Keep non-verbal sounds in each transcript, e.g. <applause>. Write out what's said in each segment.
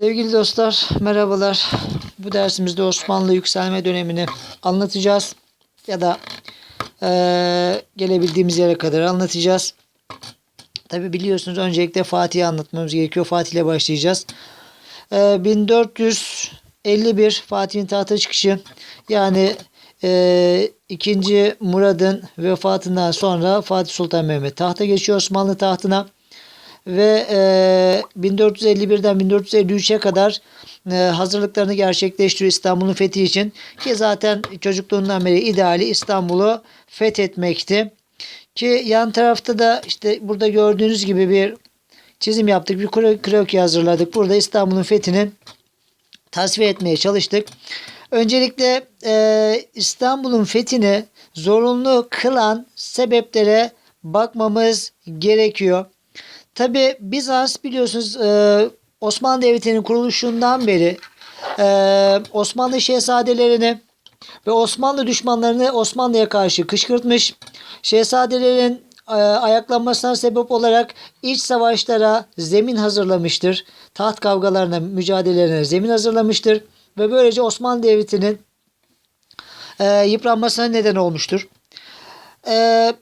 Sevgili dostlar, merhabalar. Bu dersimizde Osmanlı yükselme dönemini anlatacağız. Ya da eee, gelebildiğimiz yere kadar anlatacağız. Tabi biliyorsunuz öncelikle Fatih'i anlatmamız gerekiyor. Fatih ile başlayacağız. Eee, 1451 Fatih'in tahta çıkışı. Yani eee, 2. Murad'ın vefatından sonra Fatih Sultan Mehmet tahta geçiyor Osmanlı tahtına ve e, 1451'den 1453'e kadar e, hazırlıklarını gerçekleştiriyor İstanbul'un fethi için ki zaten çocukluğundan beri ideali İstanbul'u fethetmekti. Ki yan tarafta da işte burada gördüğünüz gibi bir çizim yaptık. Bir kro- kroki hazırladık. Burada İstanbul'un fethinin tasvir etmeye çalıştık. Öncelikle e, İstanbul'un fethini zorunlu kılan sebeplere bakmamız gerekiyor. Tabi Bizans biliyorsunuz e, Osmanlı Devleti'nin kuruluşundan beri e, Osmanlı şehzadelerini ve Osmanlı düşmanlarını Osmanlı'ya karşı kışkırtmış. Şehzadelerin e, ayaklanmasına sebep olarak iç savaşlara zemin hazırlamıştır. Taht kavgalarına, mücadelelerine zemin hazırlamıştır. Ve böylece Osmanlı Devleti'nin e, yıpranmasına neden olmuştur. E,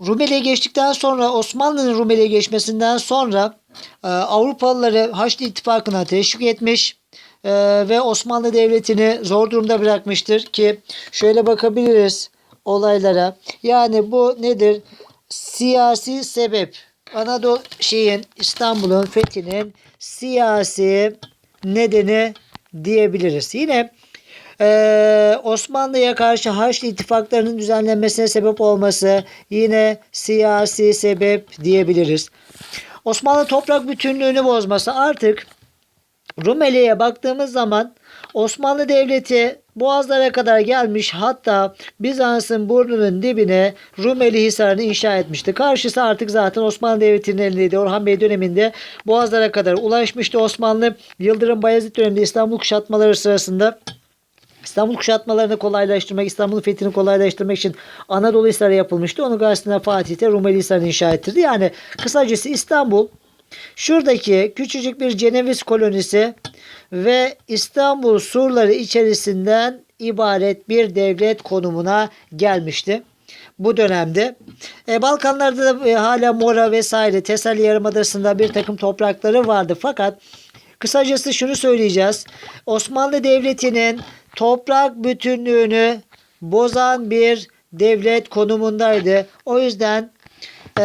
Rumeli'ye geçtikten sonra Osmanlı'nın Rumeli'ye geçmesinden sonra e, Avrupalıları Haçlı İttifakı'na teşvik etmiş e, ve Osmanlı Devleti'ni zor durumda bırakmıştır ki şöyle bakabiliriz olaylara. Yani bu nedir? Siyasi sebep. Anadolu şeyin İstanbul'un fethinin siyasi nedeni diyebiliriz. Yine ee, Osmanlı'ya karşı Haçlı ittifaklarının düzenlenmesine sebep olması yine siyasi sebep diyebiliriz. Osmanlı toprak bütünlüğünü bozması artık Rumeli'ye baktığımız zaman Osmanlı Devleti Boğazlara kadar gelmiş hatta Bizans'ın burnunun dibine Rumeli Hisarı'nı inşa etmişti. Karşısı artık zaten Osmanlı Devleti'nin elindeydi. Orhan Bey döneminde Boğazlara kadar ulaşmıştı Osmanlı. Yıldırım Bayezid döneminde İstanbul kuşatmaları sırasında İstanbul kuşatmalarını kolaylaştırmak, İstanbul'un fethini kolaylaştırmak için Anadolu Hisarı yapılmıştı. Onun karşısında Fatih de Rumeli Hisarı'nı inşa ettirdi. Yani kısacası İstanbul şuradaki küçücük bir Ceneviz kolonisi ve İstanbul surları içerisinden ibaret bir devlet konumuna gelmişti bu dönemde. E, Balkanlarda da e, hala Mora vesaire Tesalli Yarımadası'nda bir takım toprakları vardı. Fakat kısacası şunu söyleyeceğiz. Osmanlı Devleti'nin toprak bütünlüğünü bozan bir devlet konumundaydı. O yüzden e,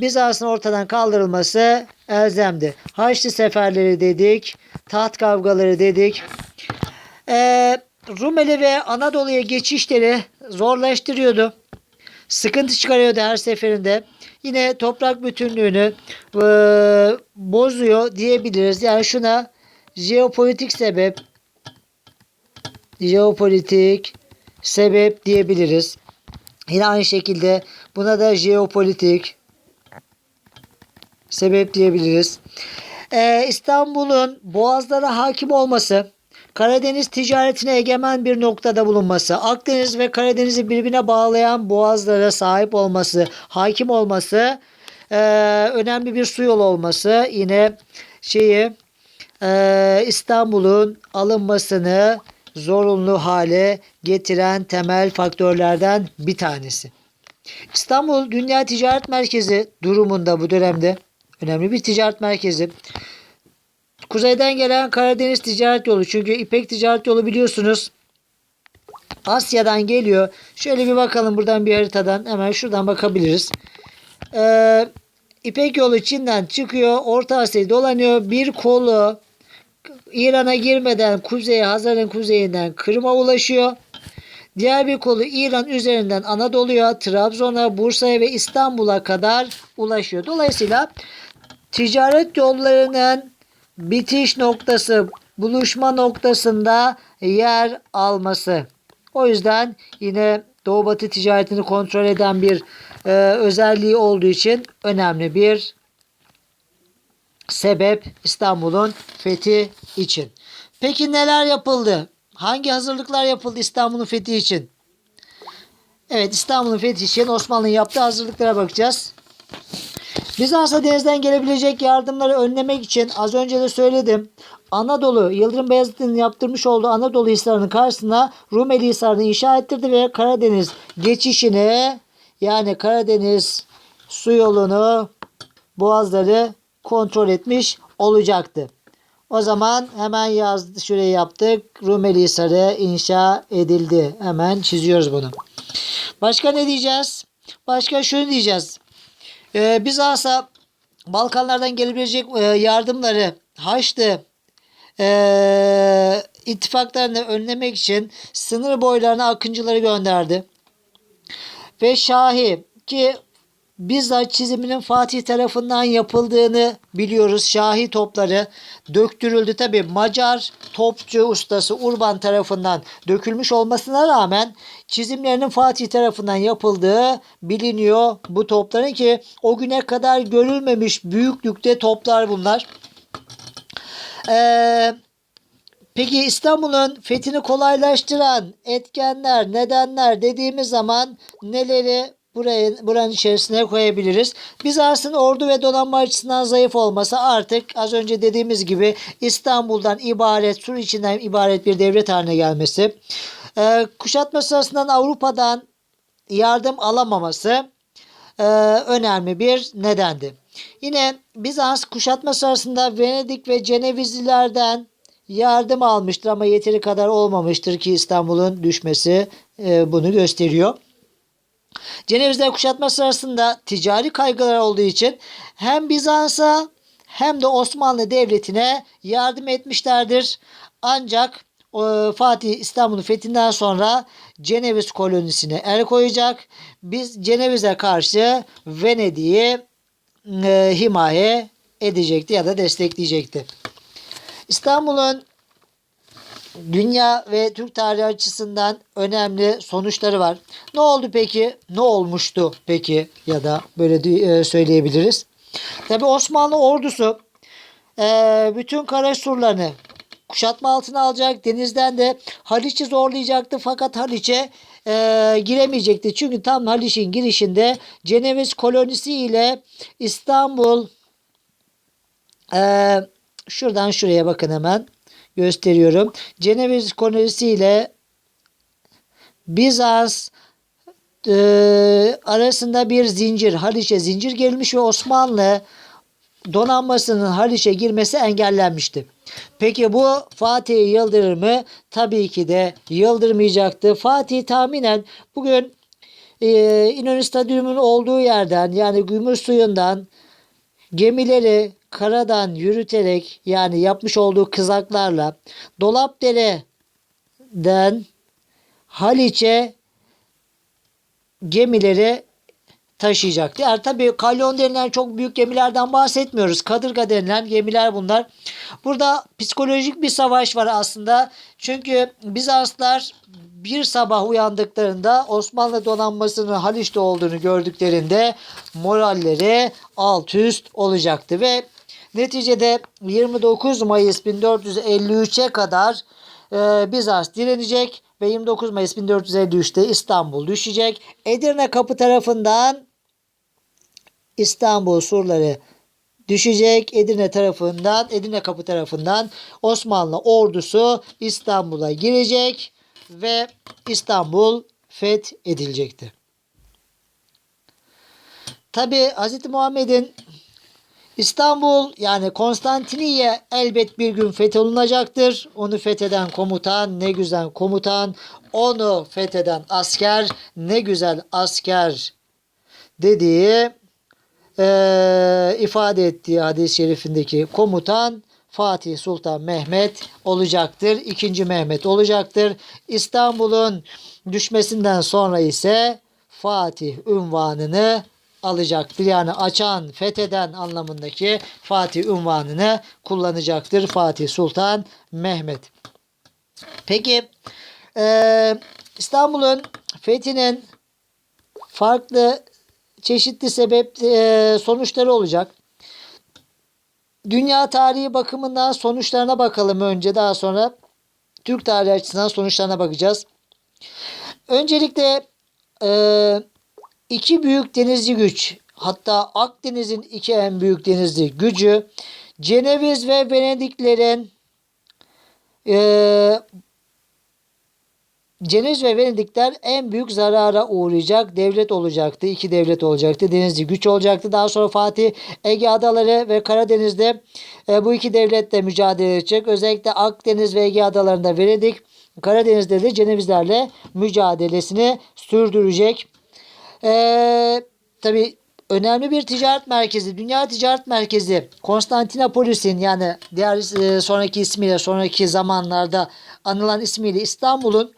Bizans'ın ortadan kaldırılması elzemdi. Haçlı seferleri dedik, taht kavgaları dedik. E, Rumeli ve Anadolu'ya geçişleri zorlaştırıyordu. Sıkıntı çıkarıyordu her seferinde. Yine toprak bütünlüğünü e, bozuyor diyebiliriz. Yani şuna jeopolitik sebep jeopolitik sebep diyebiliriz. Yine aynı şekilde buna da jeopolitik sebep diyebiliriz. Ee, İstanbul'un boğazlara hakim olması, Karadeniz ticaretine egemen bir noktada bulunması, Akdeniz ve Karadeniz'i birbirine bağlayan boğazlara sahip olması, hakim olması, e, önemli bir su yolu olması, yine şeyi e, İstanbul'un alınmasını zorunlu hale getiren temel faktörlerden bir tanesi. İstanbul dünya ticaret merkezi durumunda bu dönemde önemli bir ticaret merkezi. Kuzeyden gelen Karadeniz ticaret yolu çünkü İpek ticaret yolu biliyorsunuz Asya'dan geliyor. Şöyle bir bakalım buradan bir haritadan hemen şuradan bakabiliriz. Ee, İpek yolu Çin'den çıkıyor. Orta Asya'yı dolanıyor. Bir kolu İran'a girmeden kuzeye Hazar'ın kuzeyinden Kırım'a ulaşıyor. Diğer bir kolu İran üzerinden Anadolu'ya, Trabzon'a, Bursa'ya ve İstanbul'a kadar ulaşıyor. Dolayısıyla ticaret yollarının bitiş noktası, buluşma noktasında yer alması. O yüzden yine Doğu Batı ticaretini kontrol eden bir e, özelliği olduğu için önemli bir sebep İstanbul'un fethi için. Peki neler yapıldı? Hangi hazırlıklar yapıldı İstanbul'un fethi için? Evet İstanbul'un fethi için Osmanlı'nın yaptığı hazırlıklara bakacağız. Bizans'a denizden gelebilecek yardımları önlemek için az önce de söyledim. Anadolu, Yıldırım Beyazıt'ın yaptırmış olduğu Anadolu Hisarı'nın karşısına Rumeli Hisarı'nı inşa ettirdi ve Karadeniz geçişini yani Karadeniz su yolunu, boğazları kontrol etmiş olacaktı. O zaman hemen yazdı şuraya yaptık. Rumeli Hisarı inşa edildi. Hemen çiziyoruz bunu. Başka ne diyeceğiz? Başka şunu diyeceğiz. Ee, Bizans'a Balkanlardan gelebilecek e, yardımları Haçlı e, ittifaklarını önlemek için sınır boylarına akıncıları gönderdi. Ve Şahi ki bizzat çiziminin Fatih tarafından yapıldığını biliyoruz. Şahi topları döktürüldü. Tabi Macar topçu ustası Urban tarafından dökülmüş olmasına rağmen çizimlerinin Fatih tarafından yapıldığı biliniyor bu topların ki o güne kadar görülmemiş büyüklükte toplar bunlar. Eee Peki İstanbul'un fethini kolaylaştıran etkenler, nedenler dediğimiz zaman neleri buraya, buranın içerisine koyabiliriz? Bizans'ın ordu ve donanma açısından zayıf olması artık az önce dediğimiz gibi İstanbul'dan ibaret, sur içinden ibaret bir devlet haline gelmesi. Ee, kuşatma sırasından Avrupa'dan yardım alamaması e, önemli bir nedendi. Yine Bizans kuşatma sırasında Venedik ve Cenevizlilerden yardım almıştır ama yeteri kadar olmamıştır ki İstanbul'un düşmesi e, bunu gösteriyor. Cenevizler kuşatma sırasında ticari kaygılar olduğu için hem Bizans'a hem de Osmanlı Devleti'ne yardım etmişlerdir. Ancak e, Fatih İstanbul'un fethinden sonra Ceneviz kolonisine el koyacak. Biz Ceneviz'e karşı Venedik'i e, himaye edecekti ya da destekleyecekti. İstanbul'un dünya ve Türk tarihi açısından önemli sonuçları var. Ne oldu peki? Ne olmuştu peki? Ya da böyle e, söyleyebiliriz. Tabi Osmanlı ordusu e, bütün kara surlarını kuşatma altına alacak. Denizden de Haliç'i zorlayacaktı fakat Haliç'e e, giremeyecekti. Çünkü tam Haliç'in girişinde Ceneviz kolonisi ile İstanbul ee, şuradan şuraya bakın hemen. Gösteriyorum. Ceneviz kolonisi ile Bizans e, arasında bir zincir, Haliç'e zincir gelmiş ve Osmanlı donanmasının Haliç'e girmesi engellenmişti. Peki bu Fatih'i yıldırır mı? Tabii ki de yıldırmayacaktı. Fatih tahminen bugün e, İnönü Stadyumu'nun olduğu yerden yani Gümüş suyundan gemileri karadan yürüterek yani yapmış olduğu kızaklarla Dolapdere'den Haliç'e gemileri taşıyacaktı. Yani tabii kalyon denilen çok büyük gemilerden bahsetmiyoruz. Kadırga denilen gemiler bunlar. Burada psikolojik bir savaş var aslında. Çünkü Bizanslar bir sabah uyandıklarında Osmanlı donanmasının Haliç'te olduğunu gördüklerinde moralleri alt üst olacaktı ve neticede 29 Mayıs 1453'e kadar e, Bizans direnecek ve 29 Mayıs 1453'te İstanbul düşecek. Edirne kapı tarafından İstanbul surları düşecek. Edirne tarafından, Edirne kapı tarafından Osmanlı ordusu İstanbul'a girecek ve İstanbul fethedilecekti. Tabi Hz. Muhammed'in İstanbul yani Konstantiniye elbet bir gün fetholunacaktır. Onu fetheden komutan ne güzel komutan. Onu fetheden asker ne güzel asker dediği eee, ifade ettiği hadis-i şerifindeki komutan Fatih Sultan Mehmet olacaktır. İkinci Mehmet olacaktır. İstanbul'un düşmesinden sonra ise Fatih unvanını alacaktır. Yani açan, fetheden anlamındaki Fatih unvanını kullanacaktır Fatih Sultan Mehmet. Peki eee, İstanbul'un fethinin farklı çeşitli sebep eee, sonuçları olacak. Dünya tarihi bakımından sonuçlarına bakalım önce daha sonra Türk tarihi açısından sonuçlarına bakacağız. Öncelikle eee, iki büyük denizci güç hatta Akdeniz'in iki en büyük denizli gücü Ceneviz ve Venediklerin eee Ceneviz ve Venedikler en büyük zarara uğrayacak devlet olacaktı. İki devlet olacaktı. Denizli güç olacaktı. Daha sonra Fatih Ege Adaları ve Karadeniz'de e, bu iki devletle mücadele edecek. Özellikle Akdeniz ve Ege Adalarında Venedik, Karadeniz'de de Cenevizlerle mücadelesini sürdürecek. Ee, tabii önemli bir ticaret merkezi, dünya ticaret merkezi Konstantinopolis'in yani diğer e, sonraki ismiyle sonraki zamanlarda anılan ismiyle İstanbul'un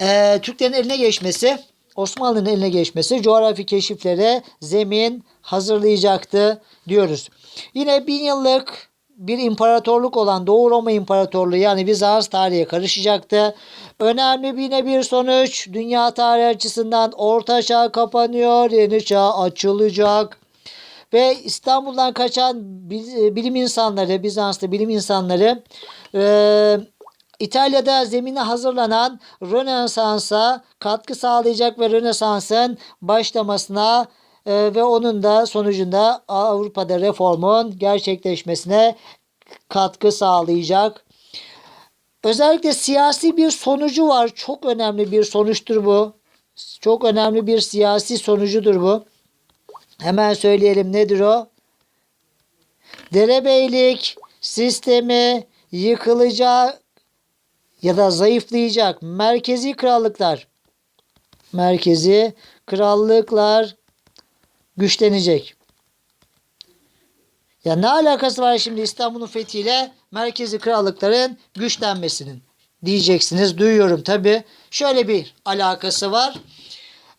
e, Türklerin eline geçmesi, Osmanlı'nın eline geçmesi coğrafi keşiflere zemin hazırlayacaktı diyoruz. Yine bin yıllık bir imparatorluk olan Doğu Roma İmparatorluğu yani Bizans tarihe karışacaktı. Önemli bir yine bir sonuç. Dünya tarihi açısından Orta Çağ kapanıyor, Yeni Çağ açılacak. Ve İstanbul'dan kaçan bil- bilim insanları, Bizanslı bilim insanları eee, İtalya'da zemine hazırlanan Rönesans'a katkı sağlayacak ve Rönesans'ın başlamasına e, ve onun da sonucunda Avrupa'da reformun gerçekleşmesine katkı sağlayacak. Özellikle siyasi bir sonucu var. Çok önemli bir sonuçtur bu. Çok önemli bir siyasi sonucudur bu. Hemen söyleyelim nedir o? Derebeylik sistemi yıkılacak ya da zayıflayacak merkezi krallıklar merkezi krallıklar güçlenecek. Ya ne alakası var şimdi İstanbul'un fethiyle merkezi krallıkların güçlenmesinin diyeceksiniz. Duyuyorum tabi. Şöyle bir alakası var.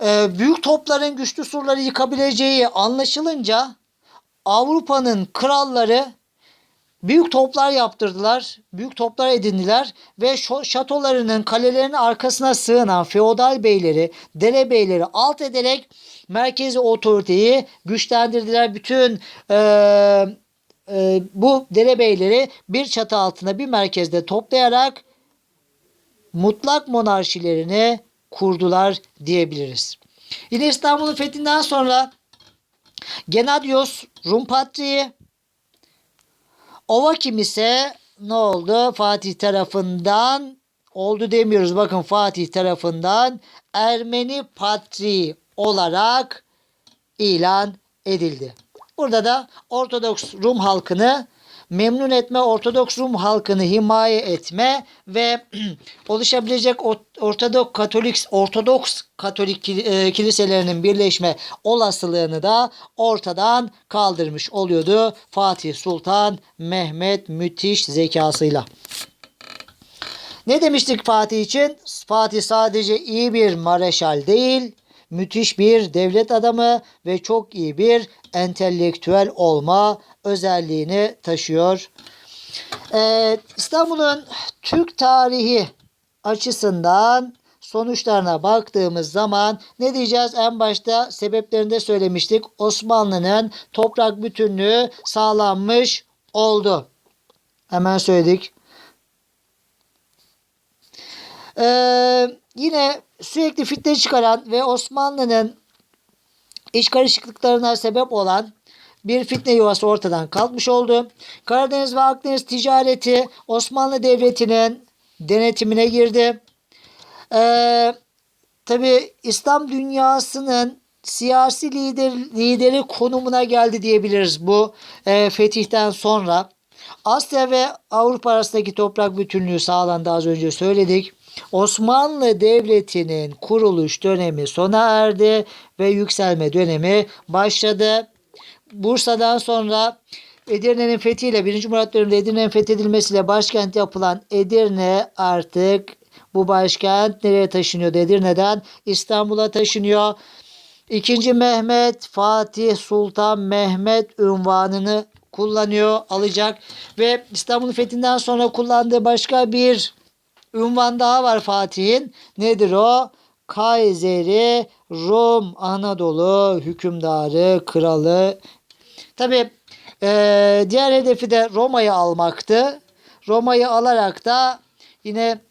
Ee, büyük topların güçlü surları yıkabileceği anlaşılınca Avrupa'nın kralları büyük toplar yaptırdılar. Büyük toplar edindiler ve şatolarının kalelerinin arkasına sığınan feodal beyleri, derebeyleri alt ederek merkezi otoriteyi güçlendirdiler. Bütün eee, eee, bu derebeyleri bir çatı altında bir merkezde toplayarak mutlak monarşilerini kurdular diyebiliriz. Yine İstanbul'un fethinden sonra Genadios Rum Patriği Ovakim ise ne oldu? Fatih tarafından oldu demiyoruz. Bakın Fatih tarafından Ermeni Patriği olarak ilan edildi. Burada da Ortodoks Rum halkını memnun etme, Ortodoks Rum halkını himaye etme ve <clears throat> oluşabilecek o- Ortodoks Katolik Ortodoks Katolik e, kiliselerinin birleşme olasılığını da ortadan kaldırmış oluyordu Fatih Sultan Mehmet müthiş zekasıyla. Ne demiştik Fatih için? Fatih sadece iyi bir mareşal değil, müthiş bir devlet adamı ve çok iyi bir entelektüel olma özelliğini taşıyor. Ee, İstanbul'un Türk tarihi açısından sonuçlarına baktığımız zaman ne diyeceğiz? En başta sebeplerinde söylemiştik. Osmanlı'nın toprak bütünlüğü sağlanmış oldu. Hemen söyledik. Ee, yine sürekli fitne çıkaran ve Osmanlı'nın iç karışıklıklarına sebep olan bir fitne yuvası ortadan kalkmış oldu. Karadeniz ve Akdeniz ticareti Osmanlı Devleti'nin denetimine girdi. Ee, Tabi İslam dünyasının siyasi lider, lideri konumuna geldi diyebiliriz bu e, fetihten sonra. Asya ve Avrupa arasındaki toprak bütünlüğü sağlandı az önce söyledik. Osmanlı Devleti'nin kuruluş dönemi sona erdi ve yükselme dönemi başladı. Bursa'dan sonra Edirne'nin fethiyle 1. Murat döneminde Edirne'nin fethedilmesiyle başkent yapılan Edirne artık bu başkent nereye taşınıyor? Edirne'den İstanbul'a taşınıyor. İkinci Mehmet Fatih Sultan Mehmet unvanını kullanıyor, alacak ve İstanbul'un fethinden sonra kullandığı başka bir ünvan daha var Fatih'in. Nedir o? Kayseri Rum Anadolu hükümdarı, kralı. Tabi diğer hedefi de Roma'yı almaktı. Roma'yı alarak da yine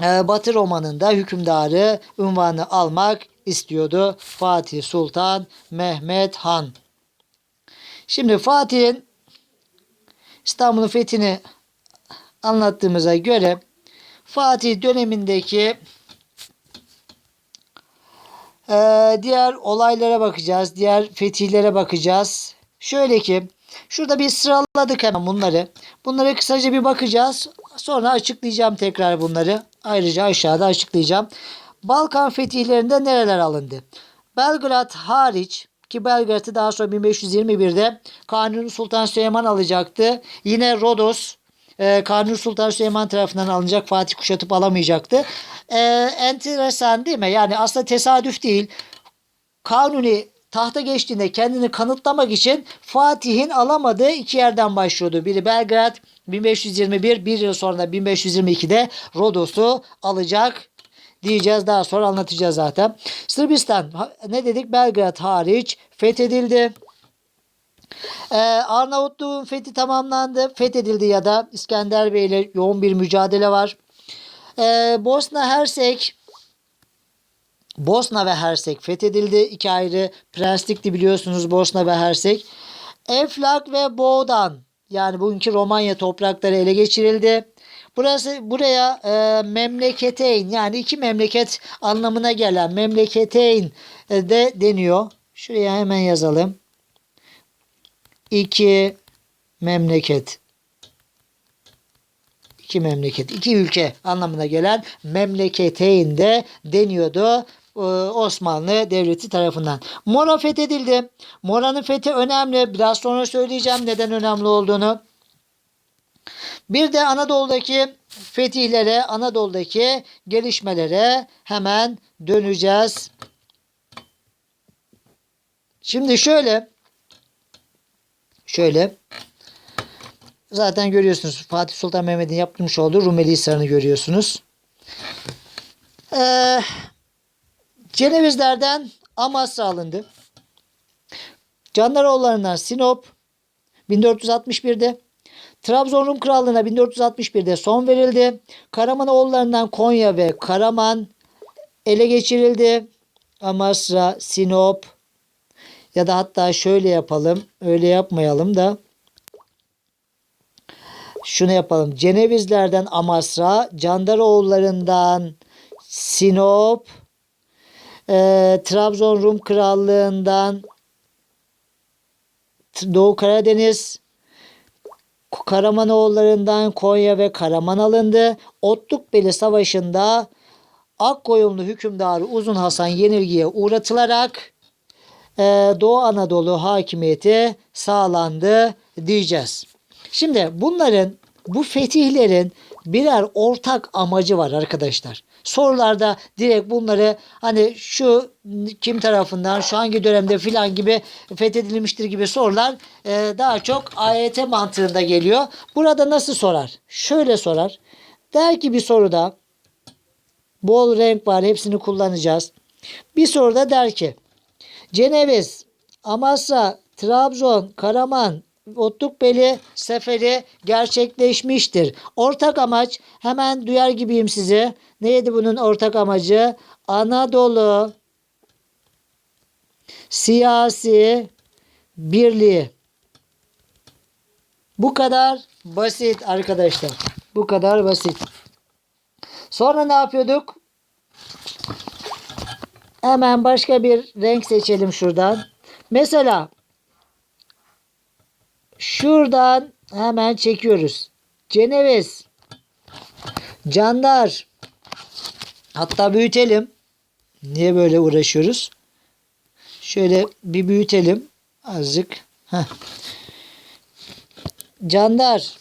e, Batı Roma'nın da hükümdarı unvanı almak istiyordu Fatih Sultan Mehmet Han. Şimdi Fatih'in İstanbul'un fethini anlattığımıza göre Fatih dönemindeki ee, diğer olaylara bakacağız. Diğer fetihlere bakacağız. Şöyle ki şurada bir sıraladık hemen bunları. Bunlara kısaca bir bakacağız. Sonra açıklayacağım tekrar bunları. Ayrıca aşağıda açıklayacağım. Balkan fetihlerinde nereler alındı? Belgrad hariç ki Belgrad'ı daha sonra 1521'de Kanuni Sultan Süleyman alacaktı. Yine Rodos e, Kanuni Sultan Süleyman tarafından alınacak Fatih kuşatıp alamayacaktı. E, enteresan değil mi? Yani aslında tesadüf değil. Kanuni tahta geçtiğinde kendini kanıtlamak için Fatih'in alamadığı iki yerden başlıyordu. Biri Belgrad 1521, bir yıl sonra 1522'de Rodos'u alacak diyeceğiz. Daha sonra anlatacağız zaten. Sırbistan ne dedik? Belgrad hariç fethedildi. Ee, Arnavutluğun fethi tamamlandı. Fethedildi ya da İskender Bey ile yoğun bir mücadele var. Ee, Bosna Hersek Bosna ve Hersek fethedildi. İki ayrı prenslikti biliyorsunuz Bosna ve Hersek. Eflak ve Boğdan yani bugünkü Romanya toprakları ele geçirildi. Burası buraya e, memleketeyn yani iki memleket anlamına gelen memleketeyn e, de deniyor. Şuraya hemen yazalım. İki memleket. İki memleket, iki ülke anlamına gelen memleketeyn de deniyordu. e, Osmanlı Devleti tarafından. Mora fethedildi. Mora'nın fethi önemli. Biraz sonra söyleyeceğim neden önemli olduğunu. Bir de Anadolu'daki fetihlere, Anadolu'daki gelişmelere hemen döneceğiz. Şimdi şöyle şöyle zaten görüyorsunuz Fatih Sultan Mehmet'in yapmış olduğu Rumeli Hisarı'nı görüyorsunuz. Ee, Cenevizlerden Amasra alındı. Candaroğullarından Sinop 1461'de Trabzon Rum Krallığı'na 1461'de son verildi. Karamanoğullarından Konya ve Karaman ele geçirildi. Amasra, Sinop ya da hatta şöyle yapalım. Öyle yapmayalım da şunu yapalım. Cenevizlerden Amasra, Candaroğullarından Sinop, e, Trabzon Rum Krallığı'ndan Doğu Karadeniz, Karamanoğullarından Konya ve Karaman alındı. Otlukbeli Savaşı'nda Akkoyunlu hükümdarı Uzun Hasan yenilgiye uğratılarak Doğu Anadolu hakimiyeti sağlandı diyeceğiz. Şimdi bunların bu fetihlerin birer ortak amacı var arkadaşlar. Sorularda direkt bunları hani şu kim tarafından şu hangi dönemde filan gibi fethedilmiştir gibi sorular e, daha çok AYT mantığında geliyor. Burada nasıl sorar? Şöyle sorar. Der ki bir soruda bol renk var hepsini kullanacağız. Bir soruda der ki Ceneviz, Amasra, Trabzon, Karaman, Otlukbeli seferi gerçekleşmiştir. Ortak amaç hemen duyar gibiyim size. Neydi bunun ortak amacı? Anadolu siyasi birliği. Bu kadar basit arkadaşlar. Bu kadar basit. Sonra ne yapıyorduk? Hemen başka bir renk seçelim şuradan. Mesela şuradan hemen çekiyoruz. Ceneviz. Candar. Hatta büyütelim. Niye böyle uğraşıyoruz? Şöyle bir büyütelim. Azıcık. Heh. Candar.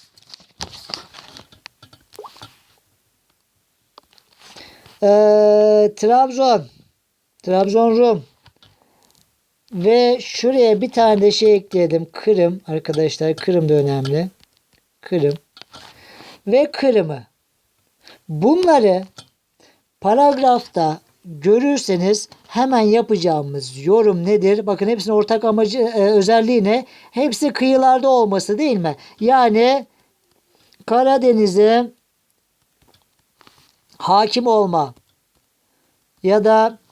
Ee, Trabzon. Trabzon Rum. Ve şuraya bir tane de şey ekleyelim. Kırım arkadaşlar. Kırım da önemli. Kırım. Ve Kırım'ı. Bunları paragrafta görürseniz hemen yapacağımız yorum nedir? Bakın hepsinin ortak amacı e, özelliği ne? Hepsi kıyılarda olması değil mi? Yani Karadeniz'e hakim olma ya da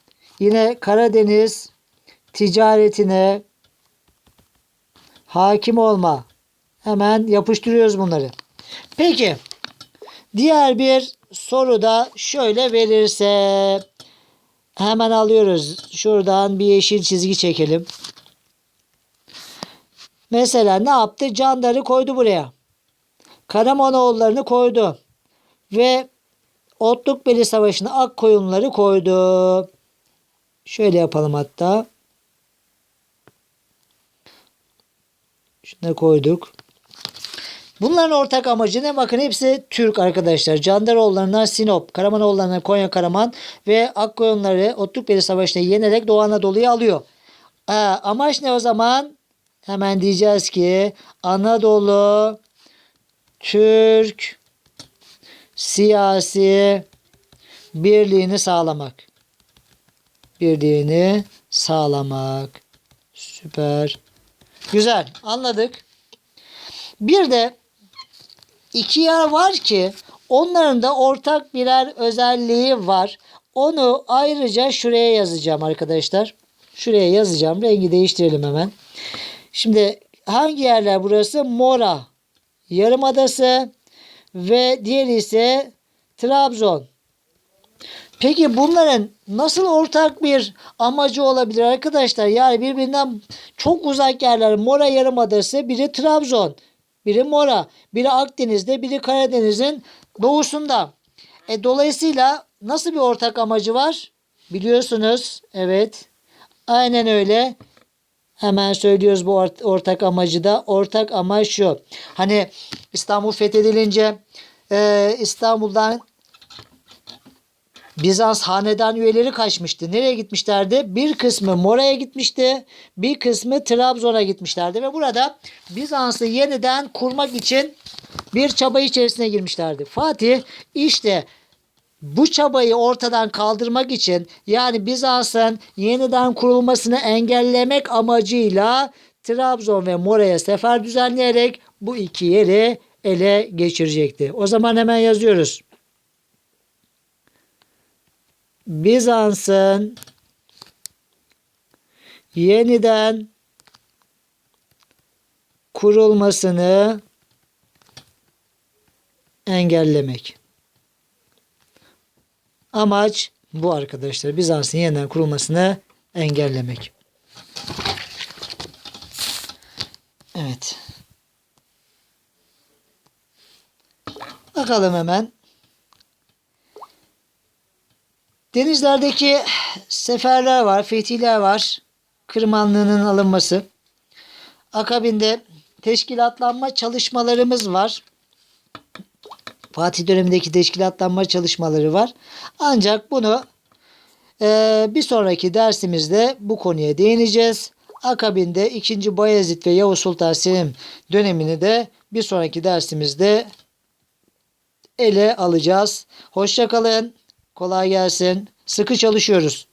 yine Karadeniz ticaretine hakim olma. Hemen yapıştırıyoruz bunları. Peki. Diğer bir soru da şöyle verirse hemen alıyoruz. Şuradan bir yeşil çizgi çekelim. Mesela ne yaptı? Candarı koydu buraya. Karamanoğullarını koydu. Ve Otlukbeli Savaşı'na ak koyunları koydu. Şöyle yapalım hatta. Şunu koyduk. Bunların ortak amacı ne? Bakın hepsi Türk arkadaşlar. Candaroğullarından Sinop, Karamanoğullarından Konya Karaman ve Akkoyunları Otlukbeli Savaşı'nı yenerek Doğu Anadolu'yu alıyor. Ee, amaç ne o zaman? Hemen diyeceğiz ki Anadolu Türk siyasi birliğini sağlamak. Birliğini sağlamak. Süper. Güzel. Anladık. Bir de iki yer var ki onların da ortak birer özelliği var. Onu ayrıca şuraya yazacağım arkadaşlar. Şuraya yazacağım. Rengi değiştirelim hemen. Şimdi hangi yerler burası? Mora Yarımadası ve diğeri ise Trabzon. Peki bunların nasıl ortak bir amacı olabilir arkadaşlar? Yani birbirinden çok uzak yerler. Mora Yarımadası, biri Trabzon, biri Mora, biri Akdeniz'de, biri Karadeniz'in doğusunda. E, dolayısıyla nasıl bir ortak amacı var? Biliyorsunuz. Evet. Aynen öyle. Hemen söylüyoruz bu ort- ortak amacı da. Ortak amaç şu. Hani İstanbul fethedilince e, İstanbul'dan Bizans hanedan üyeleri kaçmıştı. Nereye gitmişlerdi? Bir kısmı Mora'ya gitmişti. Bir kısmı Trabzon'a gitmişlerdi. Ve burada Bizans'ı yeniden kurmak için bir çaba içerisine girmişlerdi. Fatih işte bu çabayı ortadan kaldırmak için yani Bizans'ın yeniden kurulmasını engellemek amacıyla Trabzon ve Mora'ya sefer düzenleyerek bu iki yeri ele geçirecekti. O zaman hemen yazıyoruz. Bizans'ın yeniden kurulmasını engellemek. Amaç bu arkadaşlar. Bizans'ın yeniden kurulmasını engellemek. Evet. Bakalım hemen. Denizlerdeki seferler var, fetihler var. Kırmanlığının alınması. Akabinde teşkilatlanma çalışmalarımız var. Fatih dönemindeki teşkilatlanma çalışmaları var. Ancak bunu e, bir sonraki dersimizde bu konuya değineceğiz. Akabinde 2. Bayezid ve Yavuz Sultan Selim dönemini de bir sonraki dersimizde ele alacağız. Hoşçakalın. Kolay gelsin. Sıkı çalışıyoruz.